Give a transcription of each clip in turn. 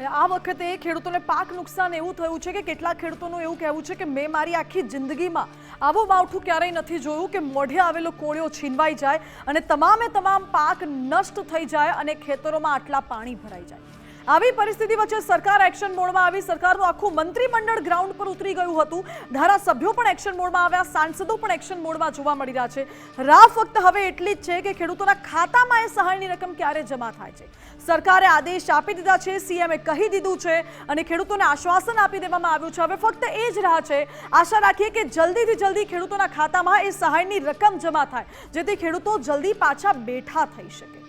આ વખતે ખેડૂતોને પાક નુકસાન એવું થયું છે કે કેટલાક ખેડૂતોનું એવું કહેવું છે કે મેં મારી આખી જિંદગીમાં આવું માવઠું ક્યારેય નથી જોયું કે મોઢે આવેલો કોળિયો છીનવાઈ જાય અને તમામે તમામ પાક નષ્ટ થઈ જાય અને ખેતરોમાં આટલા પાણી ભરાઈ જાય. આવી પરિસ્થિતિ વચ્ચે સરકાર એક્શન મોડમાં આવી. સરકારનું આખું મંત્રીમંડળ ગ્રાઉન્ડ પર ઉતરી ગયું હતું. ધારાસભ્યો પણ એક્શન મોડમાં આવ્યા. સાંસદો પણ એક્શન મોડમાં જોવા મળી રહ્યા છે. રાહ ફક્ત હવે એટલી જ છે કે ખેડૂતોના ખાતામાં એ સહાયની રકમ ક્યારે જમા થાય છે? સરકારે આદેશ આપી દીધા છે. સીએમએ કહી દીધું છે અને ખેડૂતોને આશ્વાસન આપી દેવામાં આવ્યું છે. હવે ફક્ત એ જ રાહ છે. આશા રાખીએ કે જલ્દીથી જલ્દી ખેડૂતોના ખાતામાં એ સહાયની રકમ જમા થાય, જેથી ખેડૂતો જલ્દી પાછા બેઠા થઈ શકે.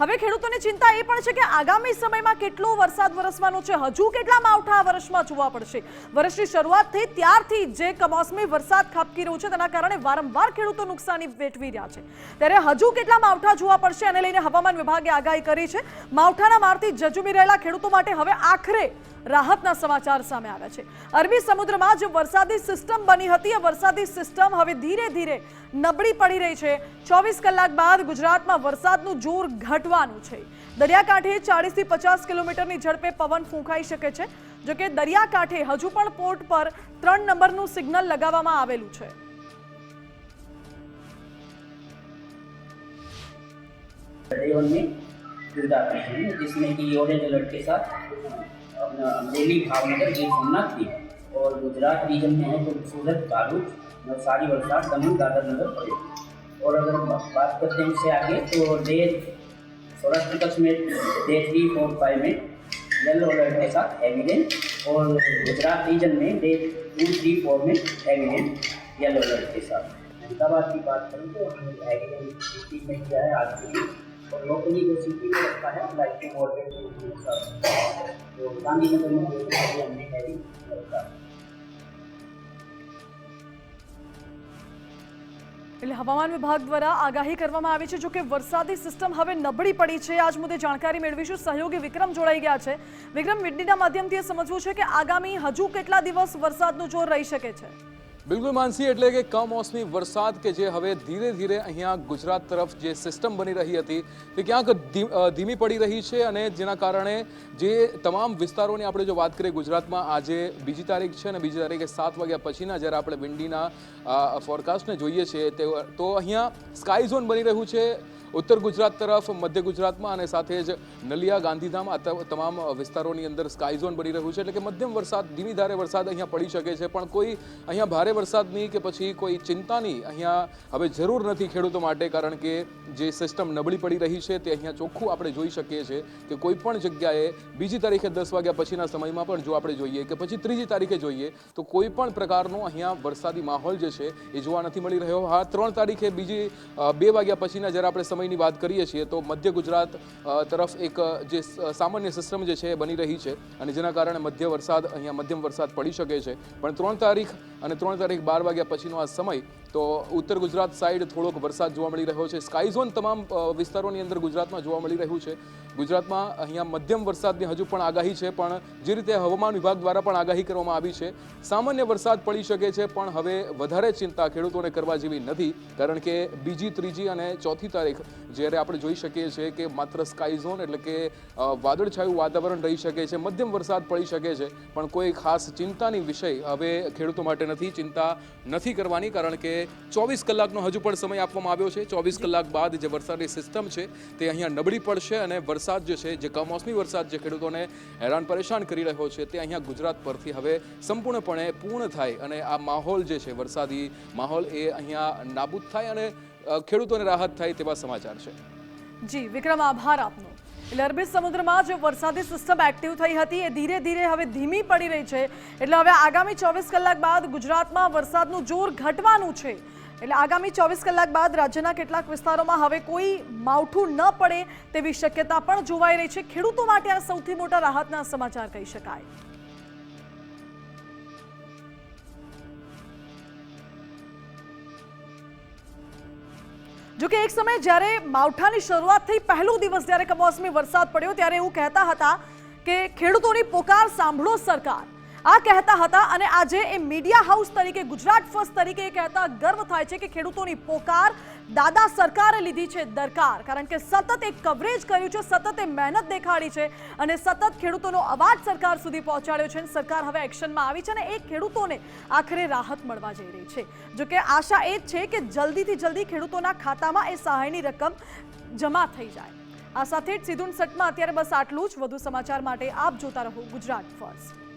હવે ખેડૂતોની ચિંતા એ પણ છે કે આગામી સમયમાં કેટલો વરસાદ વરસવાનો છે? હજુ કેટલા માવઠા વર્ષમાં જોવા પડશે વર્ષની શરૂઆત થઈ ત્યારથી જે કમોસમી વરસાદ ખાબકી રહ્યું છે, તેના કારણે વારંવાર ખેડૂતો નુકસાની વેઠવી રહ્યા છે. ત્યારે હજુ કેટલા માવઠા જોવા પડશે અને લઈને હવામાન વિભાગે આગાહી કરી છે. માવઠાના મારથી જજુમી રહેલા ખેડૂતો માટે હવે આખરે રાહતના સમાચાર સામે આવ્યા છે અરબી સમુદ્રમાં જે વરસાદી સિસ્ટમ બની હતી એ વરસાદી સિસ્ટમ હવે ધીરે ધીરે નબળી પડી રહી છે ચોવીસ કલાક બાદ ગુજરાતમાં વરસાદનું જોર ઘટવાનું છે દરિયાકાંઠે ચાળીસથી પચાસ કિલોમીટરની ઝડપે પવન ફૂંકાઈ શકે છે જોકે દરિયાકાંઠે હજુ પણ પોર્ટ પર ત્રણ નંબરનું સિગ્નલ લગાવવામાં આવેલું છે डे वन में सुविधा करते हैं जिसमें कि ऑरेंज अलर्ट के साथ अमरेली भावनगर गिर सोमनाथ थी और गुजरात रीजन में है तो सूरत तालुक नवसारी, वलसाड, दमन दादर नगर पड़े और अगर बात करते हैं उससे आगे तो डे सौराष्ट्र कच्छ में डे थ्री फोर फाइव में येलो अलर्ट के साथ रेन और गुजरात रीजन में डे टू थ्री फोर में रेन येलो अलर्ट के साथ। अहमदाबाद की बात करूँ तो हैवी में किया है आज के लिए। और लोकली जो सिटी में रखा है लाइक टू मॉडरेट ગાંધીનગરમાં એટલે હવામાન વિભાગ દ્વારા આગાહી કરવામાં આવી છે, જો કે વરસાદી સિસ્ટમ હવે નબળી પડી છે. આજ મુદ્દે જાણકારી મેળવીશું. સહયોગી વિક્રમ જોડાઈ ગયા છે. વિક્રમ વિડ્ડીના માધ્યમથી સમજવું છે કે આગામી હજુ કેટલા દિવસ વરસાદનું જોર રહી શકે છે? બિલકુલ માનસી એટલે કે કમોસમી વરસાદ કે જે હવે ધીરે ધીરે અહીંયા ગુજરાત તરફ જે સિસ્ટમ બની રહી હતી તે ક્યાંક ધીમી પડી રહી છે અને જેના કારણે જે તમામ વિસ્તારોની આપણે જો વાત કરીએ ગુજરાતમાં આજે બીજી તારીખ છે અને બીજી તારીખે સાત વાગ્યા પછીના જ્યારે આપણે વિંડીના ફોરકાસ્ટને જોઈએ છીએ તો અહીંયા સ્કાય ઝોન બની રહ્યું છે. ઉત્તર ગુજરાત તરફ, મધ્ય ગુજરાતમાં અને સાથે જ નલિયા, ગાંધીધામ, આ તમામ વિસ્તારોની અંદર સ્કાય ઝોન બની રહ્યું છે. એટલે કે મધ્યમ વરસાદ, ધીમી ધારે વરસાદ અહીંયા પડી શકે છે. પણ કોઈ અહીંયા ભારે વરસાદની કે પછી કોઈ ચિંતાની અહીંયા હવે જરૂર નથી ખેડૂતો માટે, કારણ કે જે સિસ્ટમ નબળી પડી રહી છે તે અહીંયા ચોખ્ખું આપણે જોઈ શકીએ છીએ કે કોઈ પણ જગ્યાએ બીજી તારીખે દસ વાગ્યા પછીના સમયમાં પણ જો આપણે જોઈએ કે પછી ત્રીજી તારીખે જોઈએ, તો કોઈ પણ પ્રકારનો અહીંયા વરસાદી માહોલ જે છે એ જોવા નથી મળી રહ્યો. હા, ત્રણ તારીખે બીજી બે વાગ્યા પછીના જ્યારે આપણે સમયની વાત કરીએ છીએ, તો મધ્ય ગુજરાત તરફ એક જે સામાન્ય સિસ્ટમ જે છે એ બની રહી છે અને જેના કારણે મધ્ય વરસાદ અહીંયા મધ્યમ વરસાદ પડી શકે છે. પણ ત્રણ તારીખ અને ત્રણ તારીખ બાર વાગ્યા પછીનો આ સમય તો ઉત્તર ગુજરાત સાઈડ થોડોક વરસાદ જોવા મળી રહ્યો છે. સ્કાય ઝોન તમામ વિસ્તારોની અંદર ગુજરાતમાં જોવા મળી રહ્યું છે. ગુજરાતમાં અહીંયા મધ્યમ વરસાદની હજુ પણ આગાહી છે, પણ જે રીતે હવામાન વિભાગ દ્વારા પણ આગાહી કરવામાં આવી છે. સામાન્ય વરસાદ પડી શકે છે, પણ હવે વધારે ચિંતા ખેડૂતોને કરવા જેવી નથી, કારણ કે બીજી, ત્રીજી અને ચોથી તારીખ જ્યારે આપણે જોઈ શકીએ છીએ કે માત્ર સ્કાય ઝોન એટલે કે વાદળછાયું વાતાવરણ રહી શકે છે, મધ્યમ વરસાદ પડી શકે છે, પણ કોઈ ખાસ ચિંતાની વિષય હવે ખેડૂતો માટે નથી, ચિંતા નથી કરવાની, કારણ કે ચોવીસ કલાકનો હજુ પણ સમય આપવામાં આવ્યો છે. ચોવીસ કલાક બાદ જે વરસાદની સિસ્ટમ છે તે અહીંયા નબળી પડશે અને વરસાદ જે છે, જે કમોસમી વરસાદ જે ખેડૂતોને હેરાન પરેશાન કરી રહ્યો છે તે અહીંયા ગુજરાત પરથી હવે સંપૂર્ણપણે પૂર્ણ થાય અને આ માહોલ જે છે, વરસાદી માહોલ એ અહીંયા નાબૂદ થાય અને ખેડૂતોને રાહત થાય તેવા સમાચાર છે. જી, વિક્રમ, આભાર આપનો. એટલે અરબી સમુદ્રમાં જે વરસાદી સિસ્ટમ એક્ટિવ થઈ હતી. એ ધીરે ધીરે હવે ધીમી પડી રહી છે. એટલે હવે આગામી ચોવીસ કલાક બાદ ગુજરાતમાં વરસાદનું જોર ઘટવાનું છે. એટલે આગામી ચોવીસ કલાક બાદ રાજ્યના કેટલાક વિસ્તારોમાં હવે કોઈ માવઠું ન પડે તેવી શક્યતા પણ જોવાઈ રહી છે. ખેડૂતો માટે આ સૌથી મોટા રાહતના સમાચાર કહી શકાય. જો કે એક સમય જ્યારે માવઠાની શરૂઆત થઈ, પહેલો દિવસ જ્યારે કમોસમી વરસાદ પડ્યો, ત્યારે એવું કહેતા હતા કે ખેડૂતોની પોકાર સાંભળો સરકાર. આ કહેતા હતા અને આજે એ મીડિયા હાઉસ તરીકે, ગુજરાત ફર્સ્ટ તરીકે એ કહેતા ગર્વ થાય છે કે ખેડૂતોની પોકાર દાદા સરકારે લીધી છે દરકાર. કારણ કે સતત એક કવરેજ કર્યું છે, સતત એ મહેનત દેખાડી છે અને સતત ખેડૂતોનો અવાજ સરકાર સુધી પહોંચાડ્યો છે અને સરકાર હવે એક્શનમાં આવી છે અને એ ખેડૂતોને આખરે રાહત મળવા જઈ રહી છે. જો કે આશા એ જ છે કે જલ્દીથી જલ્દી ખેડૂતોના ખાતામાં એ સહાયની રકમ જમા થઈ જાય. આ સાથે જ સીધું સટમાં અત્યારે બસ આટલું જ. વધુ સમાચાર માટે આપ જોતા રહો ગુજરાત ફર્સ્ટ